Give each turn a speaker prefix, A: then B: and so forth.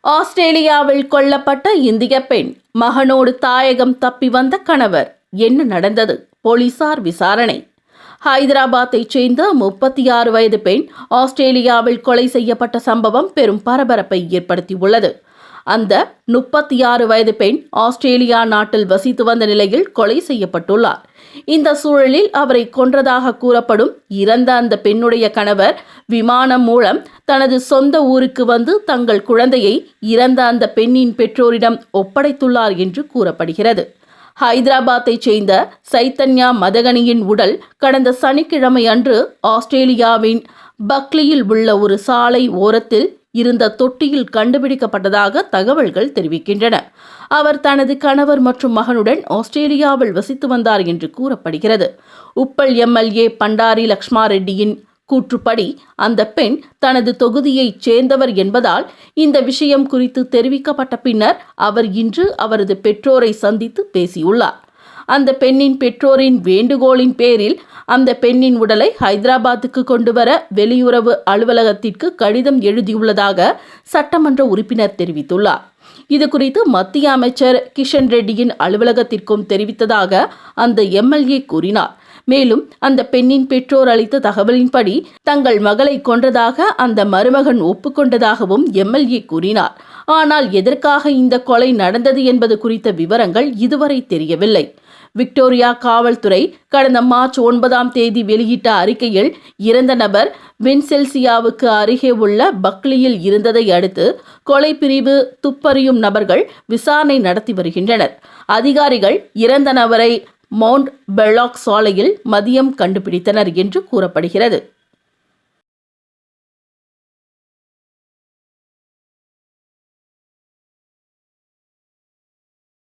A: ஆஸ்திரேலியாவில் கொல்லப்பட்ட இந்திய பெண் மகனோடு தாயகம் தப்பி வந்த கணவர். என்ன நடந்தது? போலீசார் விசாரணை. ஹைதராபாத்தைச் சேர்ந்த முப்பத்தி ஆறு வயது பெண் ஆஸ்திரேலியாவில் கொலை செய்யப்பட்ட சம்பவம் பெரும் பரபரப்பை ஏற்படுத்தியுள்ளது. அந்த முப்பத்தி ஆறு வயது பெண் ஆஸ்திரேலியா நாட்டில் வசித்து வந்த நிலையில் கொலை செய்யப்பட்டுள்ளார். இந்த சூழலில் அவரை கொன்றதாக கூறப்படும் இறந்த அந்த பெண்ணுடைய கணவர் விமானம் மூலம் தனது சொந்த ஊருக்கு வந்து தங்கள் குழந்தையை இறந்த அந்த பெண்ணின் பெற்றோரிடம் ஒப்படைத்துள்ளார் என்று கூறப்படுகிறது. ஹைதராபாத்தைச் சேர்ந்த சைத்தன்யா மதகனியின் உடல் கடந்த சனிக்கிழமை அன்று ஆஸ்திரேலியாவின் பக்லியில் உள்ள ஒரு சாலை ஓரத்தில் இருந்த தொட்டியில் கண்டுபிடிக்கப்பட்டதாக தகவல்கள் தெரிவிக்கின்றன. அவர் தனது கணவர் மற்றும் மகனுடன் ஆஸ்திரேலியாவில் வசித்து வந்தார் என்று கூறப்படுகிறது. உப்பல் எம்எல்ஏ பண்டாரி லக்ஷ்மா ரெட்டியின் கூற்றுப்படி அந்த பெண் தனது தொகுதியைச் சேர்ந்தவர் என்பதால் இந்த விஷயம் குறித்து தெரிவிக்கப்பட்ட பின்னர் அவர் இன்று அவரது பெற்றோரை சந்தித்து பேசியுள்ளார். அந்த பெண்ணின் பெற்றோரின் வேண்டுகோளின் பேரில் அந்த பெண்ணின் உடலை ஹைதராபாத்துக்கு கொண்டு வர வெளியுறவு அலுவலகத்திற்கு கடிதம் எழுதியுள்ளதாக சட்டமன்ற உறுப்பினர் தெரிவித்துள்ளார். இது குறித்து மத்திய அமைச்சர் கிஷன் ரெட்டியின் அலுவலகத்திற்கும் தெரிவித்ததாக அந்த எம்எல்ஏ கூறினார். மேலும் அந்த பெண்ணின் பெற்றோர் அளித்த தகவலின்படி தங்கள் மகளை கொன்றதாக அந்த மருமகன் ஒப்புக்கொண்டதாகவும் எம்எல்ஏ கூறினார். ஆனால் எதற்காக இந்த கொலை நடந்தது என்பது குறித்த விவரங்கள் இதுவரை தெரியவில்லை. விக்டோரியா காவல்துறை கடந்த மார்ச் ஒன்பதாம் தேதி வெளியிட்ட அறிக்கையில் இறந்த நபர் வின்செல்சியாவுக்கு அருகே உள்ள பக்லியில் இருந்ததை அடுத்து கொலை பிரிவு துப்பறியும் நபர்கள் விசாரணை நடத்தி வருகின்றனர். அதிகாரிகள் இறந்த நபரை மவுண்ட் பெல்லாக் சாலையில் மதியம் கண்டுபிடித்தனர் என்று கூறப்படுகிறது.